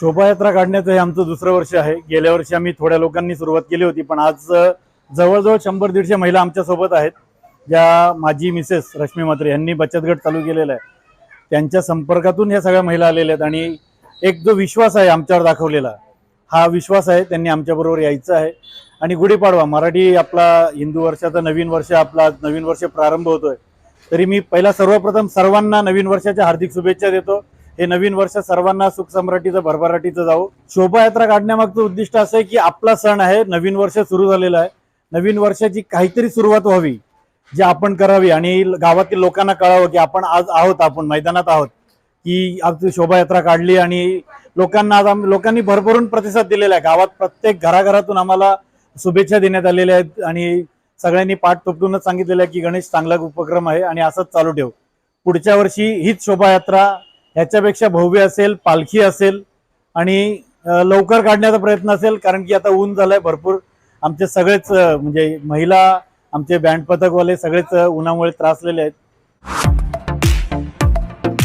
शोभायात्रा काढण्याचं हे आमचं दुसरं वर्ष आहे. गेल्या वर्षी आम्ही थोड्या लोकांनी सुरुवात केली होती पण आज जवळजवळ शंभर दीडशे महिला आमच्यासोबत आहेत. ज्या माझी मिसेस रश्मी मात्रे यांनी बचत गट चालू केलेला आहे. त्यांच्या संपर्कातून ह्या सगळ्या महिला आलेल्या आहेत आणि एक जो विश्वास आहे आमच्यावर दाखवलेला हा विश्वास आहे त्यांनी आमच्याबरोबर यायचं आहे. आणि गुढीपाडवा मराठी आपला हिंदू वर्षाचा नवीन वर्ष आपला आज नवीन वर्ष प्रारंभ होतोय. तरी मी पहिला सर्वप्रथम सर्वांना नवीन वर्षाच्या हार्दिक शुभेच्छा देतो. हे नवीन वर्ष सर्वांना सुखसम्राटीचं भरभराटीचं जावो. शोभायात्रा काढण्यामागचं उद्दिष्ट असं आहे की आपला सण आहे नवीन वर्ष सुरू झालेलं आहे. नवीन वर्षाची काहीतरी सुरुवात व्हावी जे आपण करावी. आणि गावातील लोकांना कळावं की आपण आज आहोत आपण मैदानात आहोत की आमची शोभायात्रा काढली आणि लोकांना आज लोकांनी भरभरून प्रतिसाद दिलेला आहे. गावात प्रत्येक घराघरातून आम्हाला शुभेच्छा देण्यात आलेल्या आहेत आणि सगळ्यांनी पाठ तोपटूनच सांगितलेलं आहे की गणेश चांगला उपक्रम आहे आणि असंच चालू ठेव. पुढच्या वर्षी हीच शोभायात्रा ह्याच्यापेक्षा भव्य असेल पालखी असेल आणि लवकर काढण्याचा प्रयत्न असेल कारण की आता ऊन झालंय भरपूर. आमचे सगळेच म्हणजे महिला आमचे बँड पथकवाले सगळेच उन्हामुळे त्रासलेले आहेत.